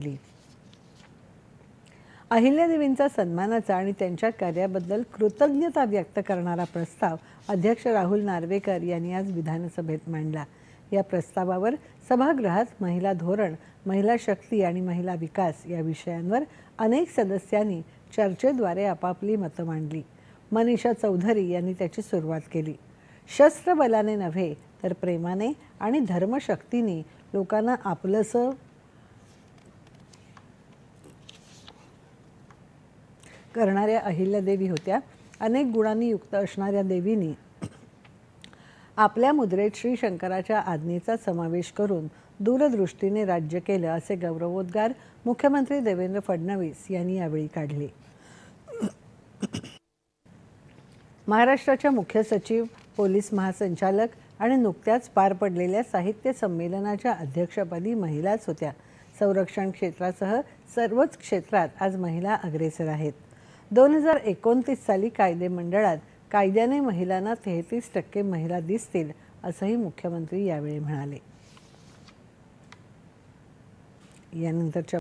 केली अहिल्यादेवींचा सन्मानाचा आणि त्यांच्या कार्याबद्दल कृतज्ञता व्यक्त करणारा प्रस्ताव अध्यक्ष राहुल नार्वेकर यांनी आज विधानसभेत मांडला. या प्रस्तावावर सभागृहात महिला धोरण महिला शक्ती आणि महिला विकास या विषयांवर अनेक सदस्यांनी चर्चेद्वारे आपापली मतं मांडली. मनीषा चौधरी यांनी त्याची सुरुवात केली. शस्त्रबलाने नव्हे तर प्रेमाने आणि धर्मशक्तीने लोकांना आपलंसं करणाऱ्या अहिल्यादेवी होत्या. अनेक गुणांनी युक्त असणाऱ्या देवीनी आपल्या मुद्रेत श्री शंकराच्या आज्ञेचा समावेश करून दूरदृष्टीने राज्य केलं असे गौरवोद्गार मुख्यमंत्री देवेंद्र फडणवीस यांनी यावेळी काढले. महाराष्ट्राच्या मुख्य सचिव पोलीस महासंचालक आणि नुकत्याच पार पडलेल्या साहित्य संमेलनाच्या अध्यक्षपदी महिलाच होत्या. संरक्षण क्षेत्रासह सर्वच क्षेत्रात आज महिला अग्रेसर आहेत. दोन हजार एकोणतीस साली कायदे मंडळात कायद्याने महिलांना तेहतीस टक्के महिला दिसतील असंही मुख्यमंत्री यावेळी म्हणाले. यानंतरच्या